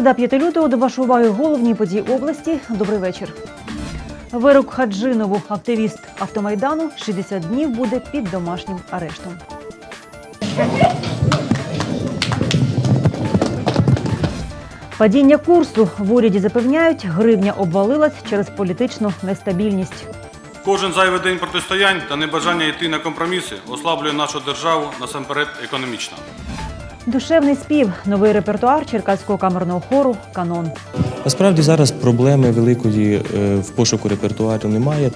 Середа 5 лютого до вашої уваги головні події області. Добрий вечір. Вирок Хаджинову, активіст автомайдану, 60 днів буде під домашнім арештом. Падіння курсу в уряді запевняють, гривня обвалилась через політичну нестабільність. Кожен зайвий день протистоянь та небажання йти на компроміси ослаблює нашу державу насамперед економічно. Душевний спів, новий репертуар Черкаського камерного хору Канон. Насправді зараз проблеми великої е, в пошуку репертуару немає.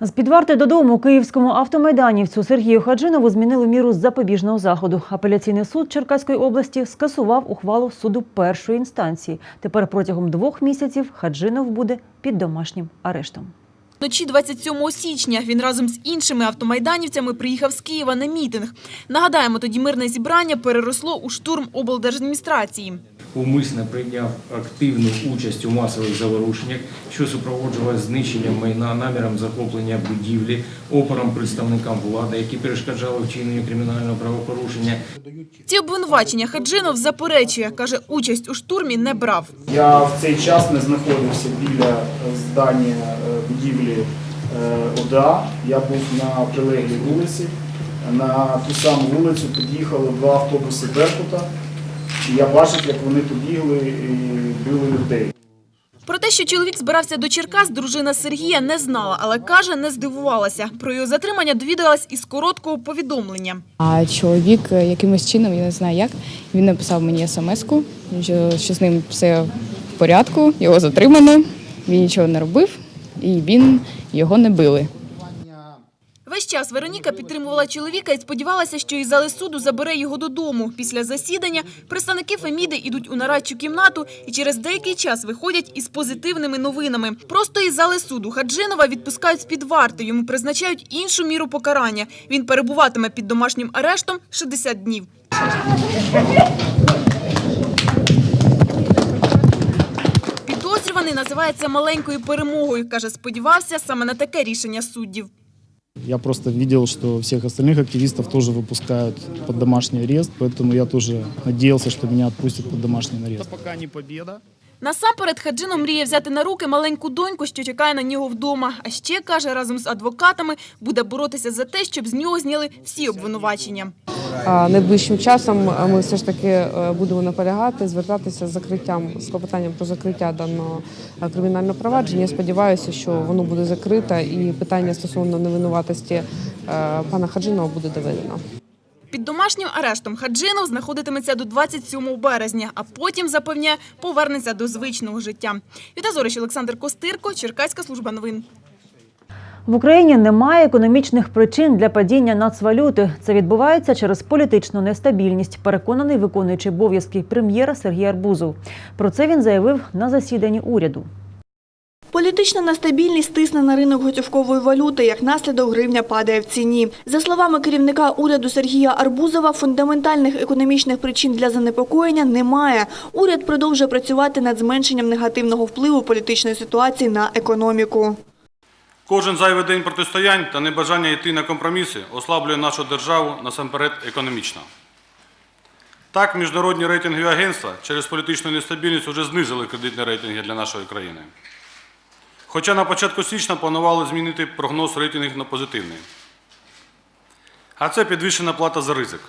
З під варти додому київському автомайданівцю Сергію Хаджинову змінили міру запобіжного заходу. Апеляційний суд Черкаської області скасував ухвалу суду першої інстанції. Тепер протягом двох місяців Хаджинов буде під домашнім арештом. Вночі 27 січня він разом з іншими автомайданівцями приїхав з Києва на мітинг. Нагадаємо, тоді мирне зібрання переросло у штурм облдержадміністрації. умисно прийняв активну участь у масових заворушеннях, що супроводжувалось знищенням майна, наміром захоплення будівлі, опором представникам влади, які перешкоджали вчиненню кримінального правопорушення, Ці обвинувачення Хаджинов заперечує, каже, участь у штурмі не брав. Я в цей час не знаходився біля здання е, будівлі е, ОДА. Я був на прилеглій вулиці. На ту саму вулицю під'їхали два автобуси Беркута. І я бачив, як вони побігли і били людей. Про те, що чоловік збирався до Черкас, дружина Сергія не знала, але каже, не здивувалася. Про його затримання довідалась із короткого повідомлення. А чоловік е, якимось чином, я не знаю як, він написав мені смс-ку, що, що з ним все в порядку, його затримано, він нічого не робив і він його не били. Весь час Вероніка підтримувала чоловіка і сподівалася, що із зали суду забере його додому. Після засідання представники Феміди йдуть у нарадчу кімнату і через деякий час виходять із позитивними новинами. Просто із зали суду Хаджинова відпускають з-під варти. Йому призначають іншу міру покарання. Він перебуватиме під домашнім арештом 60 днів. Підозрюваний називається маленькою перемогою. Каже, сподівався саме на таке рішення суддів. Я просто видел, что всех остальных активистов тоже выпускают под домашний арест, поэтому я тоже надеялся, что меня отпустят под домашний арест. Пока не победа. Насамперед Хаджино мріє взяти на руки маленьку доньку, що чекає на нього вдома. А ще, каже, разом з адвокатами буде боротися за те, щоб з нього зняли всі обвинувачення. Найближчим часом ми все ж таки е, будемо наполягати, звертатися з закриттям з клопотанням про закриття даного е, кримінального провадження. Я сподіваюся, що воно буде закрите і питання стосовно невинуватості е, пана Хаджинова буде доведено. Під домашнім арештом Хаджинов знаходитиметься до 27 березня, а потім, запевняє, повернеться до звичного життя. Віта Зорич, Олександр Костирко, Черкаська служба новин. В Україні немає економічних причин для падіння нацвалюти. Це відбувається через політичну нестабільність, переконаний виконуючий обов'язки прем'єра Сергій Арбузов. Про це він заявив на засіданні уряду. Політична нестабільність тисне на ринок готівкової валюти. Як наслідок, гривня падає в ціні. За словами керівника уряду Сергія Арбузова, фундаментальних економічних причин для занепокоєння немає. Уряд продовжує працювати над зменшенням негативного впливу політичної ситуації на економіку. Кожен зайвий день протистоянь та небажання йти на компроміси ослаблює нашу державу насамперед економічно. Так, міжнародні рейтингові агентства через політичну нестабільність вже знизили кредитні рейтинги для нашої країни. Хоча на початку січня планували змінити прогноз рейтингів на позитивний. А це підвищена плата за ризик,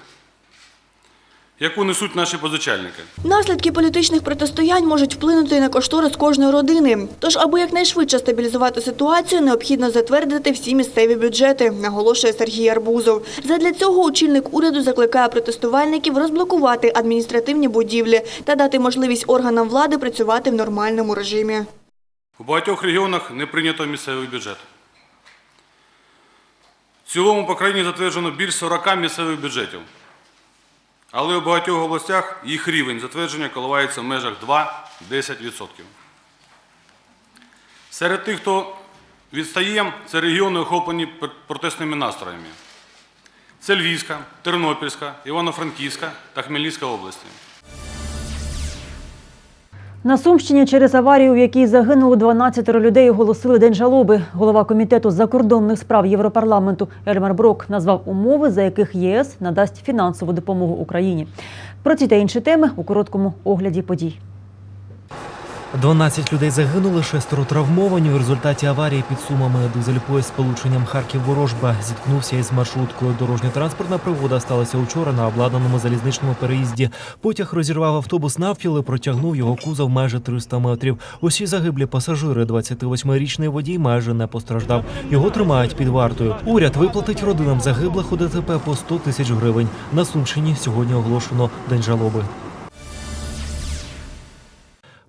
яку несуть наші позичальники. Наслідки політичних протистоянь можуть вплинути на кошторис кожної родини. Тож, аби якнайшвидше стабілізувати ситуацію, необхідно затвердити всі місцеві бюджети, наголошує Сергій Арбузов. Задля цього очільник уряду закликає протестувальників розблокувати адміністративні будівлі та дати можливість органам влади працювати в нормальному режимі. У багатьох регіонах не прийнято місцевий бюджет. В цілому по країні затверджено більш 40 місцевих бюджетів. Але у багатьох областях їх рівень затвердження коливається в межах 2-10%. Серед тих, хто відстає, це регіони, охоплені пр- протестними настроями. Це Львівська, Тернопільська, Івано-Франківська та Хмельницька області. На Сумщині через аварію, в якій загинуло 12 людей, оголосили день жалоби. Голова комітету закордонних справ Європарламенту Ельмар Брок назвав умови, за яких ЄС надасть фінансову допомогу Україні. Про ці та інші теми у короткому огляді подій. 12 людей загинули, шестеро травмовані. У результаті аварії під Сумами дизель-поїзд з полученням Харків-Ворожба зіткнувся із маршруткою. Дорожньо-транспортна пригода сталася учора на обладнаному залізничному переїзді. Потяг розірвав автобус навпіл і протягнув його кузов майже 300 метрів. Усі загиблі пасажири, 28-річний водій майже не постраждав. Його тримають під вартою. Уряд виплатить родинам загиблих у ДТП по 100 тисяч гривень. На Сумщині сьогодні оголошено день жалоби.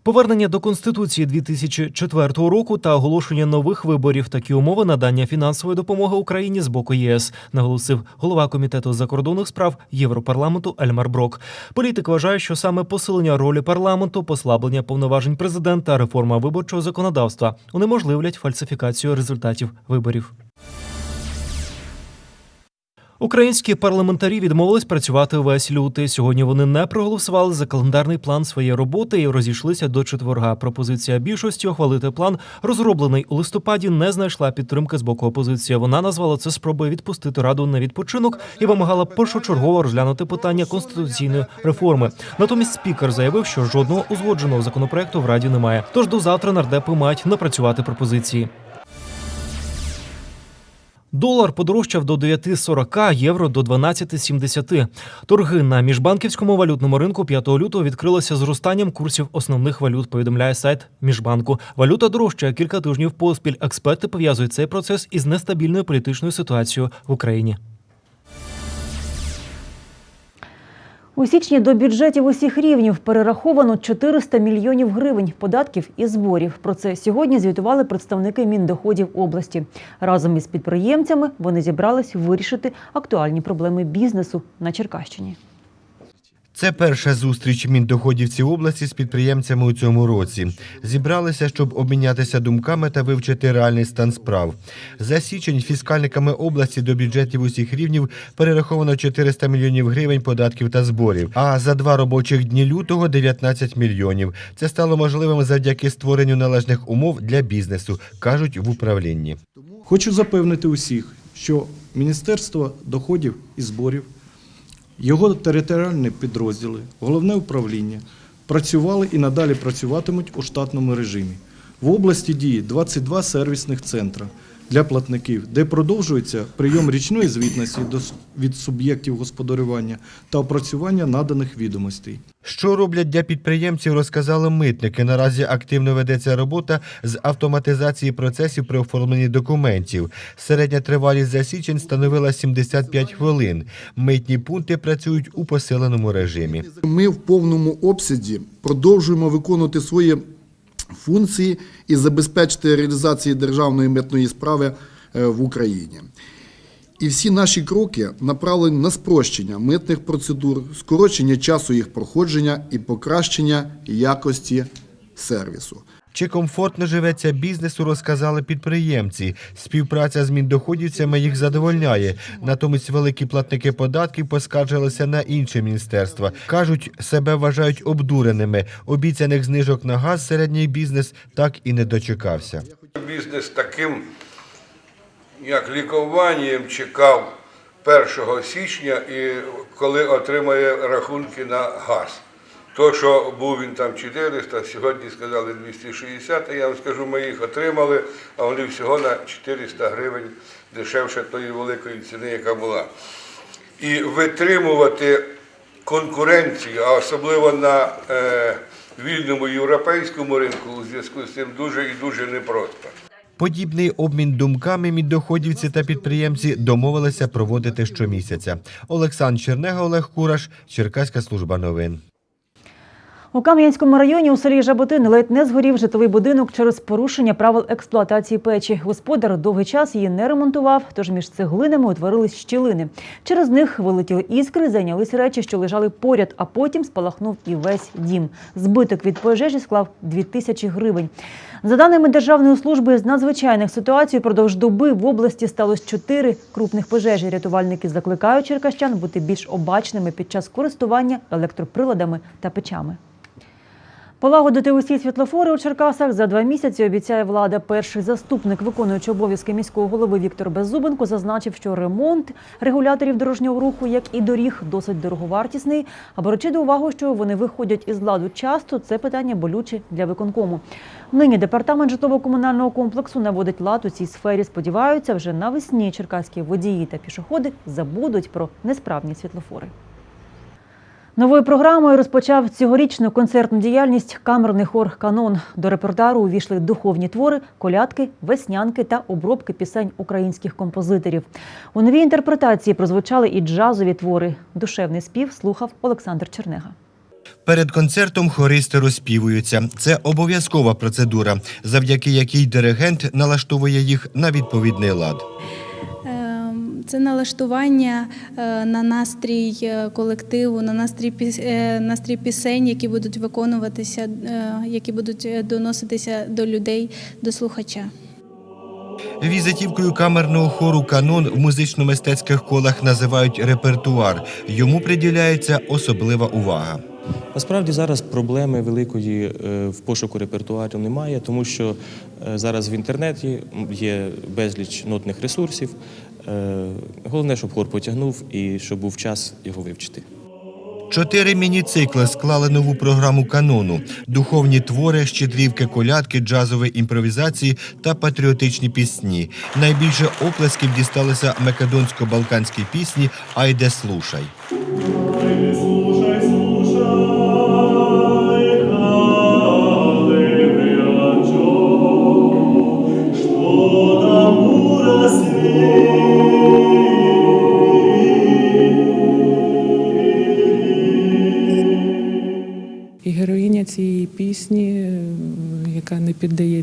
Повернення до конституції 2004 року та оголошення нових виборів такі умови надання фінансової допомоги Україні з боку ЄС, наголосив голова комітету закордонних справ Європарламенту Ельмар Брок. Політик вважає, що саме посилення ролі парламенту, послаблення повноважень президента, реформа виборчого законодавства унеможливлять фальсифікацію результатів виборів. Українські парламентарі відмовились працювати увесь лютий. Сьогодні вони не проголосували за календарний план своєї роботи і розійшлися до четверга. Пропозиція більшості ухвалити план, розроблений у листопаді, не знайшла підтримки з боку опозиції. Вона назвала це спробою відпустити раду на відпочинок і вимагала першочергово розглянути питання конституційної реформи. Натомість спікер заявив, що жодного узгодженого законопроекту в раді немає. Тож до завтра нардепи мають напрацювати пропозиції. Долар подорожчав до 9,40, євро до 12,70. Торги на міжбанківському валютному ринку 5 лютого відкрилися зростанням курсів основних валют, повідомляє сайт Міжбанку. Валюта дорожчає кілька тижнів поспіль. Експерти пов'язують цей процес із нестабільною політичною ситуацією в Україні. У січні до бюджетів усіх рівнів перераховано 400 мільйонів гривень податків і зборів. Про це сьогодні звітували представники Міндоходів області. Разом із підприємцями вони зібрались вирішити актуальні проблеми бізнесу на Черкащині. Це перша зустріч міндоходівців області з підприємцями у цьому році. Зібралися, щоб обмінятися думками та вивчити реальний стан справ. За січень фіскальниками області до бюджетів усіх рівнів перераховано 400 мільйонів гривень податків та зборів. А за два робочих дні лютого 19 мільйонів. Це стало можливим завдяки створенню належних умов для бізнесу, кажуть в управлінні. Хочу запевнити усіх, що Міністерство доходів і зборів, його територіальні підрозділи, головне управління працювали і надалі працюватимуть у штатному режимі. В області діє 22 сервісних центра для платників, де продовжується прийом річної звітності до від суб'єктів господарювання та опрацювання наданих відомостей. Що роблять для підприємців, розказали митники. Наразі активно ведеться робота з автоматизації процесів при оформленні документів. Середня тривалість за січень становила 75 хвилин. Митні пункти працюють у посиленому режимі. Ми в повному обсязі продовжуємо виконувати свої функції і забезпечити реалізацію державної митної справи е, в Україні. І всі наші кроки направлені на спрощення митних процедур, скорочення часу їх проходження і покращення якості сервісу. Чи комфортно живеться бізнесу, розказали підприємці. Співпраця з міндоходівцями їх задовольняє. Натомість великі платники податків поскаржилися на інші міністерства. Кажуть, себе вважають обдуреними. Обіцяних знижок на газ середній бізнес так і не дочекався. Бізнес таким, як лікуванням, чекав 1 січня, і коли отримає рахунки на газ. То, що був він там 400, сьогодні сказали 260, а я вам скажу, ми їх отримали, а вони всього на 400 гривень дешевше тої великої ціни, яка була. І витримувати конкуренцію, а особливо на е, вільному європейському ринку, у зв'язку з цим дуже і дуже непросто. Подібний обмін думками міндоходівці та підприємці домовилися проводити щомісяця. Олександр Чернега, Олег Кураш, Черкаська служба новин. У Кам'янському районі у селі Жаботин ледь не згорів житловий будинок через порушення правил експлуатації печі. Господар довгий час її не ремонтував, тож між цеглинами утворились щілини. Через них вилетіли іскри, зайнялись речі, що лежали поряд, а потім спалахнув і весь дім. Збиток від пожежі склав 2 тисячі гривень. За даними Державної служби з надзвичайних ситуацій, продовж доби в області сталося чотири крупних пожежі. Рятувальники закликають черкащан бути більш обачними під час користування електроприладами та печами. Полагодити усі світлофори у Черкасах за два місяці обіцяє влада. Перший заступник виконуючий обов'язки міського голови Віктор Беззубенко зазначив, що ремонт регуляторів дорожнього руху, як і доріг, досить дороговартісний. А беручи до уваги, що вони виходять із ладу часто, це питання болюче для виконкому. Нині департамент житлово-комунального комплексу наводить лад у цій сфері. Сподіваються, вже навесні черкаські водії та пішоходи забудуть про несправні світлофори. Новою програмою розпочав цьогорічну концертну діяльність камерний хор Канон. До репертуару увійшли духовні твори, колядки, веснянки та обробки пісень українських композиторів. У новій інтерпретації прозвучали і джазові твори. Душевний спів слухав Олександр Чернега. Перед концертом хористи розспівуються. Це обов'язкова процедура, завдяки якій диригент налаштовує їх на відповідний лад. Це налаштування е, на настрій е, колективу, на настрій е, настрій пісень, які будуть виконуватися, які будуть доноситися до людей, до слухача. Візитівкою камерного хору Канон в музично-мистецьких колах називають репертуар. Йому приділяється особлива увага. Насправді зараз проблеми великої е, в пошуку репертуару немає, тому що е, зараз в інтернеті є безліч нотних ресурсів. Е, Головне, щоб хор потягнув і щоб був час його вивчити. Чотири міні-цикли склали нову програму канону: духовні твори, щедрівки, колядки, джазові імпровізації та патріотичні пісні. Найбільше оплесків дісталися македонсько-балканські пісні Айде слушай.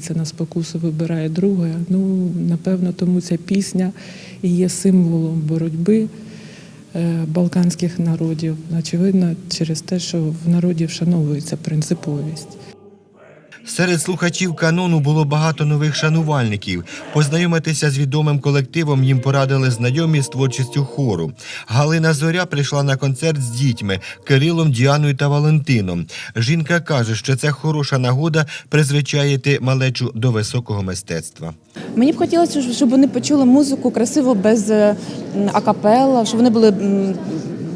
Піддається на спокусу, вибирає друге. Ну, напевно, тому ця пісня і є символом боротьби е, балканських народів. Очевидно, через те, що в народі вшановується принциповість. Серед слухачів канону було багато нових шанувальників. Познайомитися з відомим колективом їм порадили знайомі з творчістю хору. Галина Зоря прийшла на концерт з дітьми Кирилом, Діаною та Валентином. Жінка каже, що це хороша нагода призвичаїти малечу до високого мистецтва. Мені б хотілося, щоб вони почули музику красиво без е, акапелла, щоб вони були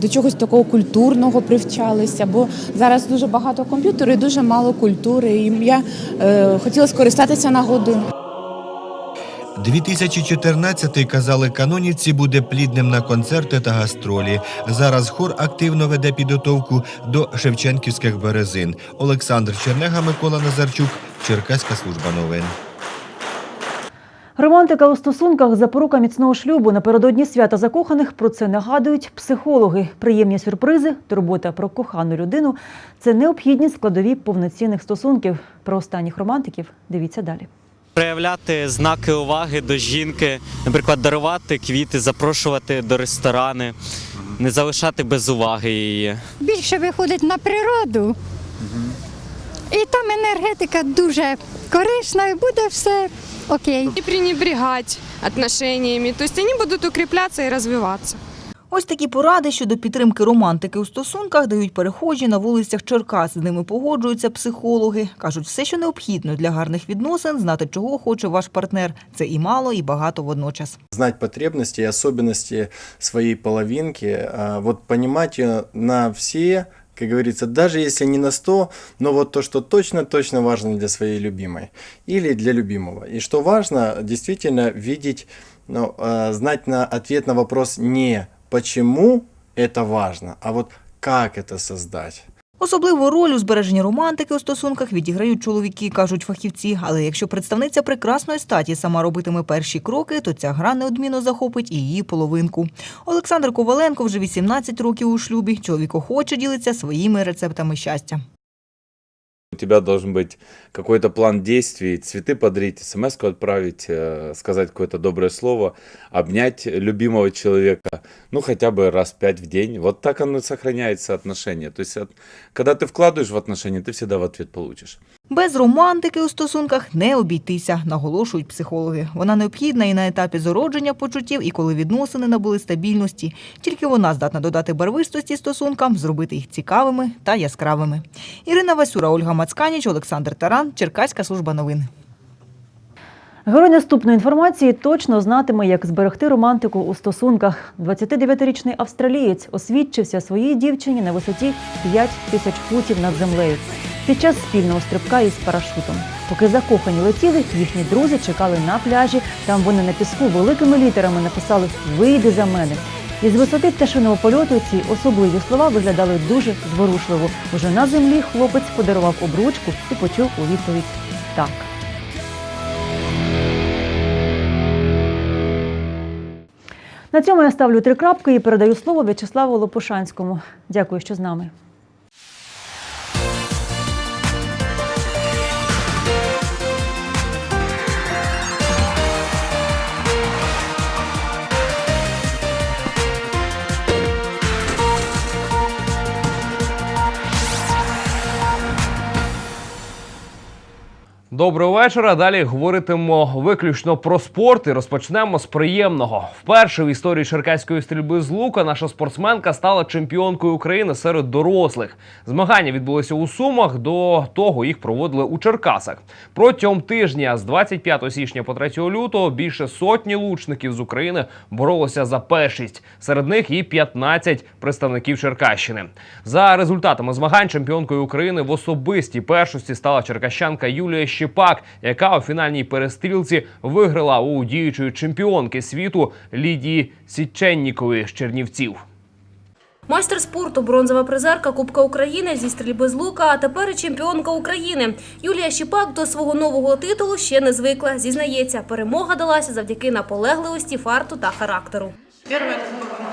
до чогось такого культурного привчалися, бо зараз дуже багато комп'ютеру і дуже мало культури. І я е, хотіла скористатися нагодою. 2014-й, казали канонівці, буде плідним на концерти та гастролі. Зараз хор активно веде підготовку до Шевченківських березин. Олександр Чернега, Микола Назарчук, Черкаська служба новин. Романтика у стосунках запорука міцного шлюбу напередодні свята закоханих про це нагадують психологи. Приємні сюрпризи, турбота про кохану людину це необхідні складові повноцінних стосунків. Про останніх романтиків дивіться далі. проявляти знаки уваги до жінки, наприклад, дарувати квіти, запрошувати до ресторани, не залишати без уваги її. більше виходить на природу. І там енергетика дуже корисна, і буде все окей. Не пренебрегать отношениями. То есть они будут укрепляться и развиваться. Ось такі поради щодо підтримки романтики у стосунках дають перехожі на вулицях Черкас. З ними погоджуються психологи. Кажуть, все, що необхідно для гарних відносин, знати, чого хоче ваш партнер. Це і мало, і багато водночас. знать потребности и особенности своей половинки, а, вот на все, как говорится, даже если не на 100, но вот то, что точно-точно важно для своей любимой или для любимого. И что важно, действительно видеть, ну, знать на ответ на вопрос не почему это важно, а вот как это создать. Особливу роль у збереженні романтики у стосунках відіграють чоловіки, кажуть фахівці. Але якщо представниця прекрасної статі сама робитиме перші кроки, то ця гра неодмінно захопить і її половинку. Олександр Коваленко вже 18 років у шлюбі. Чоловік охоче ділиться своїми рецептами щастя. У тебя должен быть какой-то план действий, цветы подарить, смс отправить, э, сказать какое-то доброе слово, обнять любимого человека, ну хотя бы раз пять в день. Вот так оно и сохраняется отношения. То есть от- когда ты вкладываешь в отношения, ты всегда в ответ получишь. Без романтики у стосунках не обійтися, наголошують психологи. Вона необхідна і на етапі зародження почуттів, і коли відносини набули стабільності. Тільки вона здатна додати барвистості стосункам, зробити їх цікавими та яскравими. Ірина Васюра, Ольга Мацканіч, Олександр Таран, Черкаська служба новин. Герой наступної інформації точно знатиме, як зберегти романтику у стосунках. 29-річний австралієць освідчився своїй дівчині на висоті 5 тисяч футів над землею під час спільного стрибка із парашутом. Поки закохані летіли, їхні друзі чекали на пляжі. Там вони на піску великими літерами написали Вийди за мене. Із висоти пташиного польоту ці особливі слова виглядали дуже зворушливо. Уже на землі хлопець подарував обручку і почув у відповідь так. На цьому я ставлю три крапки і передаю слово В'ячеславу Лопушанському. Дякую, що з нами. Доброго вечора. Далі говоритимо виключно про спорт і розпочнемо з приємного. Вперше в історії черкаської стрільби з лука наша спортсменка стала чемпіонкою України серед дорослих. Змагання відбулися у Сумах. До того їх проводили у Черкасах. Протягом тижня з 25 січня по 3 лютого більше сотні лучників з України боролися за першість. Серед них і 15 представників Черкащини. За результатами змагань чемпіонкою України в особистій першості стала черкащанка Юлія Щепак, яка у фінальній перестрілці виграла у діючої чемпіонки світу Лідії Січеннікової з Чернівців. Майстер спорту, бронзова призерка Кубка України зі стрільби з лука, а тепер і чемпіонка України. Юлія Щіпак до свого нового титулу ще не звикла. Зізнається, перемога далася завдяки наполегливості, фарту та характеру. Первая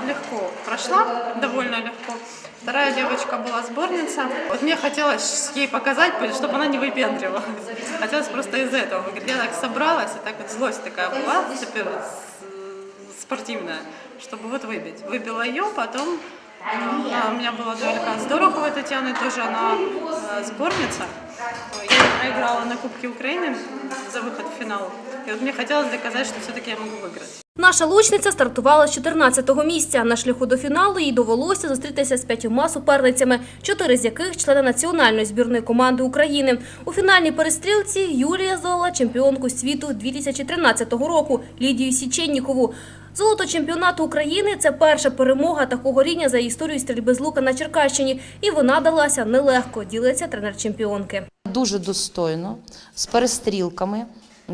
легко прошла, довольно легко. Вторая девочка была сборница. Вот мне хотелось ей показать, чтобы она не выпендривалась. Хотелось просто из этого выиграть. Я так собралась, и так вот злость такая была, теперь с- спортивная, чтобы вот выбить. Выбила ее, потом э, у меня была дуэлька с Дороховой тоже она э, сборница. Я проиграла на Кубке Украины за выход в финал. И вот мне хотелось доказать, что все-таки я могу выиграть. Наша лучниця стартувала з 14-го місця. На шляху до фіналу їй довелося зустрітися з п'ятьома суперницями, чотири з яких члени національної збірної команди України. У фінальній перестрілці Юлія здолала чемпіонку світу 2013 року Лідію Січеннікову. Золото чемпіонату України це перша перемога такого рівня за історію стрільби з лука на Черкащині. І вона далася нелегко, ділиться тренер чемпіонки. Дуже достойно, з перестрілками.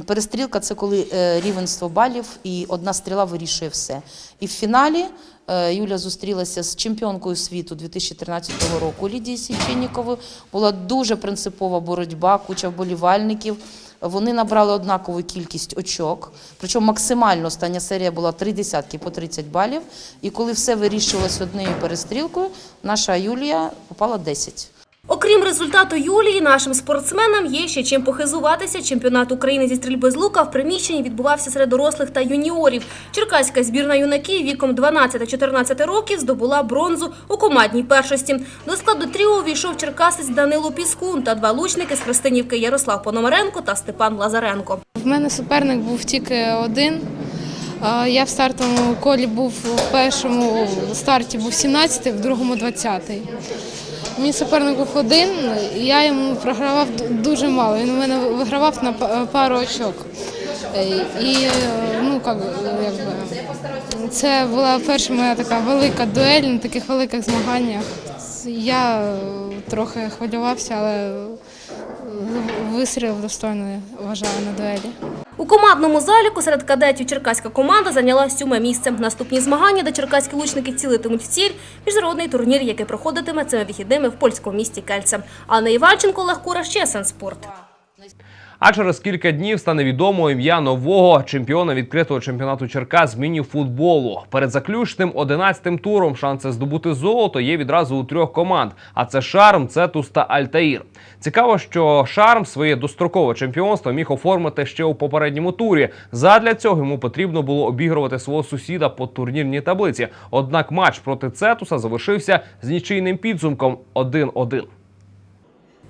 Перестрілка це коли е, рівенство балів і одна стріла вирішує все. І в фіналі е, Юля зустрілася з чемпіонкою світу 2013 року Лідією Січенніковою. Була дуже принципова боротьба, куча вболівальників. Вони набрали однакову кількість очок, причому максимально остання серія була три десятки по 30 балів. І коли все вирішувалось однією перестрілкою, наша Юлія попала 10. Окрім результату Юлії, нашим спортсменам є ще чим похизуватися. Чемпіонат України зі стрільби з лука в приміщенні відбувався серед дорослих та юніорів. Черкаська збірна юнаків віком 12-14 років здобула бронзу у командній першості. До складу тріо увійшов черкасець Данило Піскун та два лучники з Христинівки Ярослав Пономаренко та Степан Лазаренко. В мене суперник був тільки один. Я в стартовому колі був в першому старті був 17-й, в другому 20-й. Мій суперник був один, я йому програвав дуже мало. Він у мене вигравав на па- пару очок. І ну, як, якби, це була перша моя така велика дуель на таких великих змаганнях. Я трохи хвилювався, але вистрілив достойно, вважаю, на дуелі. У командному заліку серед кадетів черкаська команда зайняла сьоме місце. Наступні змагання, де черкаські лучники цілитимуть в ціль, міжнародний турнір, який проходитиме цими вихідними в польському місті Кельце. Анна Іванченко, Олег Кура, ще спорт. А через кілька днів стане відомо ім'я нового чемпіона відкритого чемпіонату Черкас з міні-футболу. Перед заключним 11-тим туром шанси здобути золото є відразу у трьох команд. А це Шарм, Цетус та Альтаїр. Цікаво, що Шарм своє дострокове чемпіонство міг оформити ще у попередньому турі. Задля цього йому потрібно було обігрувати свого сусіда по турнірній таблиці. Однак матч проти Цетуса завершився з нічийним підсумком 1-1.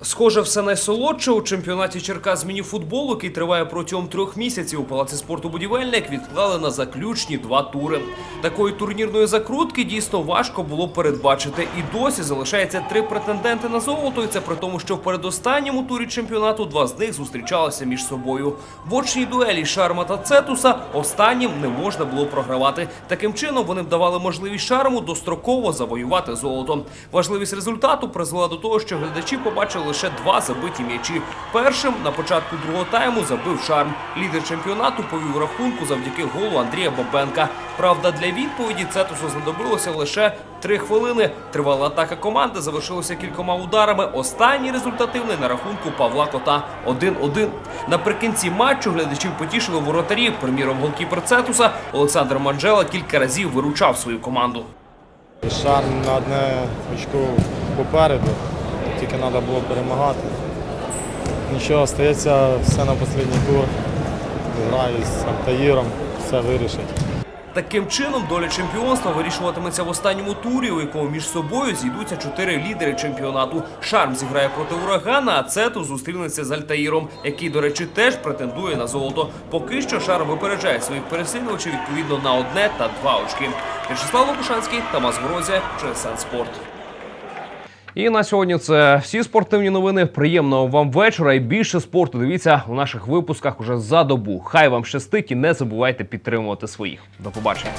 Схоже, все найсолодше у чемпіонаті Черкас мініфутболу, який триває протягом трьох місяців у палаці спорту будівельник, відклали на заключні два тури. Такої турнірної закрутки дійсно важко було передбачити. І досі залишається три претенденти на золото. І це при тому, що в передостанньому турі чемпіонату два з них зустрічалися між собою. В очній дуелі Шарма та Цетуса останнім не можна було програвати. Таким чином вони б давали можливість Шарму достроково завоювати золото. Важливість результату призвела до того, що глядачі побачили лише два забиті м'ячі. Першим на початку другого тайму забив Шарм. Лідер чемпіонату повів рахунку завдяки голу Андрія Бабенка. Правда, для відповіді Цетусу знадобилося лише три хвилини. Тривала атака команди завершилася кількома ударами. Останній результативний на рахунку Павла Кота 1-1. Наприкінці матчу глядачів потішили воротарі. Приміром, голкіпер Цетуса Олександр Манжела кілька разів виручав свою команду. Шарм на одне очко попереду, тільки треба було перемагати. Нічого, стається все на останній тур. Граю з Альтаїром, все вирішить. Таким чином, доля чемпіонства вирішуватиметься в останньому турі, у якому між собою зійдуться чотири лідери чемпіонату. Шарм зіграє проти урагана, а Цету зустрінеться з Альтаїром, який, до речі, теж претендує на золото. Поки що Шарм випереджає своїх переслідувачів відповідно на одне та два очки. В'ячеслав Лукашанський, Тамас Грозя, ЧСН Спорт. І на сьогодні це всі спортивні новини. Приємного вам вечора і більше спорту. Дивіться у наших випусках уже за добу. Хай вам щастить і не забувайте підтримувати своїх. До побачення.